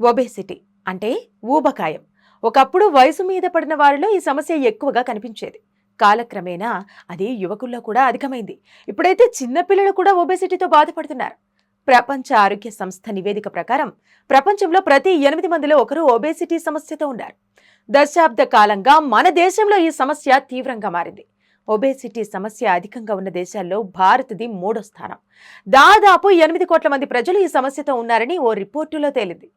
Obesity అంటే ఊబకాయం. ఒకప్పుడు వయసు మీద పడిన వారిలో ఈ సమస్య ఎక్కువగా కనిపించేది. కాలక్రమేణా అది యువకుల్లో కూడా అధికమైంది. ఇప్పుడైతే చిన్నపిల్లలు కూడా ఒబేసిటీతో బాధపడుతున్నారు. ప్రపంచ ఆరోగ్య సంస్థ నివేదిక ప్రకారం ప్రపంచంలో ప్రతి ఎనిమిది మందిలో ఒకరు ఒబేసిటీ సమస్యతో ఉన్నారు. దశాబ్ద కాలంగా మన దేశంలో ఈ సమస్య తీవ్రంగా మారింది. ఒబేసిటీ సమస్య అధికంగా ఉన్న దేశాల్లో భారత్ది మూడో స్థానం. దాదాపు ఎనిమిది కోట్ల మంది ప్రజలు ఈ సమస్యతో ఉన్నారని ఓ రిపోర్టులో తేలింది.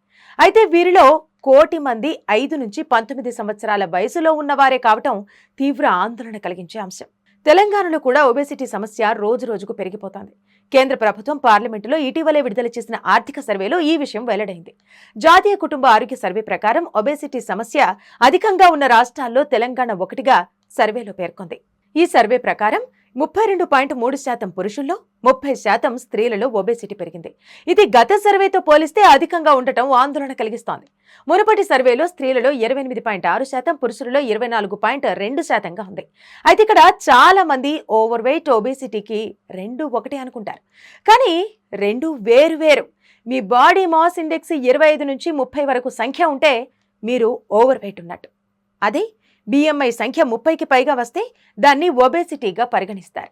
అయితే వీరిలో కోటి మంది ఐదు నుంచి పంతొమ్మిది సంవత్సరాల వయసులో ఉన్నవారే కావటం తీవ్ర ఆందోళన కలిగించే అంశం. తెలంగాణలో కూడా ఒబేసిటీ సమస్య రోజు రోజుకు పెరిగిపోతోంది. కేంద్ర ప్రభుత్వం పార్లమెంటులో ఇటీవలే విడుదల చేసిన ఆర్థిక సర్వేలో ఈ విషయం వెల్లడైంది. జాతీయ కుటుంబ ఆరోగ్య సర్వే ప్రకారం ఒబేసిటీ సమస్య అధికంగా ఉన్న రాష్ట్రాల్లో తెలంగాణ ఒకటిగా సర్వేలో పేర్కొంది. ఈ సర్వే ప్రకారం ముప్పై రెండు పాయింట్ మూడు శాతం పురుషుల్లో ముప్పై శాతం స్త్రీలలో ఒబేసిటీ పెరిగింది. ఇది గత సర్వేతో పోలిస్తే అధికంగా ఉండటం ఆందోళన కలిగిస్తోంది. మునుపటి సర్వేలో స్త్రీలలో ఇరవై ఎనిమిది పాయింట్ ఆరు శాతం పురుషులలో ఇరవై నాలుగు పాయింట్ రెండు శాతంగా ఉంది. అయితే ఇక్కడ చాలా మంది ఓవర్ వెయిట్ ఒబేసిటీకి రెండు ఒకటే అనుకుంటారు. కానీ రెండు వేరు వేరు. మీ బాడీ మాస్ ఇండెక్స్ ఇరవై ఐదు నుంచి ముప్పై వరకు సంఖ్య ఉంటే మీరు ఓవర్ వెయిట్ ఉన్నట్టు. అదే బిఎంఐ సంఖ్య ముప్పైకి పైగా వస్తే దాన్ని ఒబేసిటీగా పరిగణిస్తారు.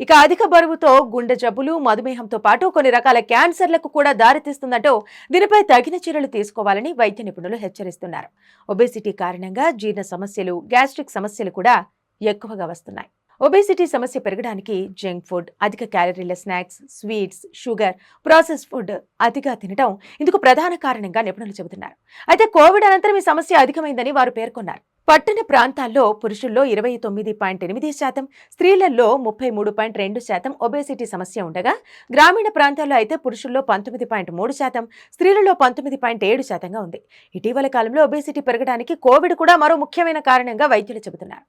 ఇక అధిక బరువుతో గుండె జబ్బులు మధుమేహంతో పాటు కొన్ని రకాల క్యాన్సర్లకు కూడా దారితీస్తుందంటూ దీనిపై తగిన చర్యలు తీసుకోవాలని వైద్య నిపుణులు హెచ్చరిస్తున్నారు. ఒబేసిటీ కారణంగా జీర్ణ సమస్యలు గ్యాస్ట్రిక్ సమస్యలు కూడా ఎక్కువగా వస్తున్నాయి. ఒబేసిటీ సమస్య పెరగడానికి జంక్ ఫుడ్ అధిక క్యాలరీల snacks sweets sugar process food అతిగా తినడం ఇందుకు ప్రధాన కారణంగా నిపుణులు చెబుతున్నారు. అయితే కోవిడ్ అనంతరం ఈ సమస్య అధికమైందని వారు పేర్కొన్నారు. పట్టణ ప్రాంతాల్లో పురుషుల్లో ఇరవై తొమ్మిది పాయింట్ ఎనిమిది శాతం స్త్రీలలో ముప్పై మూడు పాయింట్ రెండు శాతం ఒబేసిటీ సమస్య ఉండగా గ్రామీణ ప్రాంతాల్లో అయితే పురుషుల్లో పంతొమ్మిది పాయింట్ మూడు శాతం స్త్రీలలో పంతొమ్మిది పాయింట్ ఏడు శాతంగా ఉంది. ఇటీవల కాలంలో ఒబేసిటీ పెరగడానికి కోవిడ్ కూడా మరో ముఖ్యమైన కారణంగా వైద్యులు చెబుతున్నారు.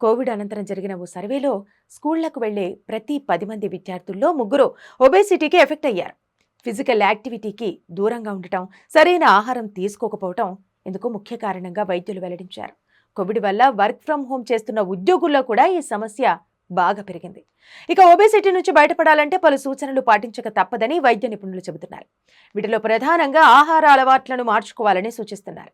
కోవిడ్ అనంతరం జరిగిన ఓ సర్వేలో స్కూళ్ళకు వెళ్ళే ప్రతి పది మంది విద్యార్థుల్లో ముగ్గురు ఒబేసిటీకి ఎఫెక్ట్ అయ్యారు. ఫిజికల్ యాక్టివిటీకి దూరంగా ఉండటం సరైన ఆహారం తీసుకోకపోవటం ఇందుకు ముఖ్య కారణంగా వైద్యులు వెల్లడించారు. కోవిడ్ వల్ల వర్క్ ఫ్రం హోమ్ చేస్తున్న ఉద్యోగుల్లో కూడా ఈ సమస్య బాగా పెరిగింది. ఇక ఒబేసిటీ నుంచి బయటపడాలంటే పలు సూచనలు పాటించక తప్పదని వైద్య నిపుణులు చెబుతున్నారు. వీటిలో ప్రధానంగా ఆహార అలవాట్లను మార్చుకోవాలని సూచిస్తున్నారు.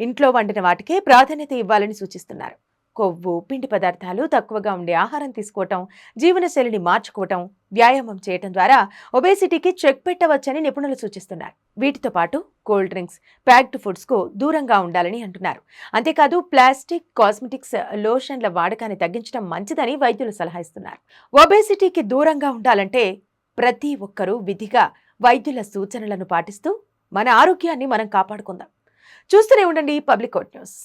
ఇంట్లో వండిన వాటికే ప్రాధాన్యత ఇవ్వాలని సూచిస్తున్నారు. కొవ్వు పిండి పదార్థాలు తక్కువగా ఉండే ఆహారం తీసుకోవటం జీవనశైలిని మార్చుకోవటం వ్యాయామం చేయటం ద్వారా ఒబేసిటీకి చెక్ పెట్టవచ్చని నిపుణులు సూచిస్తున్నారు. వీటితో పాటు కోల్డ్ డ్రింక్స్ ప్యాక్డ్ ఫుడ్స్కు దూరంగా ఉండాలని అంటున్నారు. అంతేకాదు ప్లాస్టిక్ కాస్మెటిక్స్ లోషన్ల వాడకాన్ని తగ్గించడం మంచిదని వైద్యులు సలహా ఇస్తున్నారు ఒబేసిటీకి దూరంగా ఉండాలంటే ప్రతి ఒక్కరూ విధిగా వైద్యుల సూచనలను పాటిస్తూ మన ఆరోగ్యాన్ని మనం కాపాడుకుందాం. చూస్తూనే ఉండండి పబ్లిక్ కోట్ న్యూస్.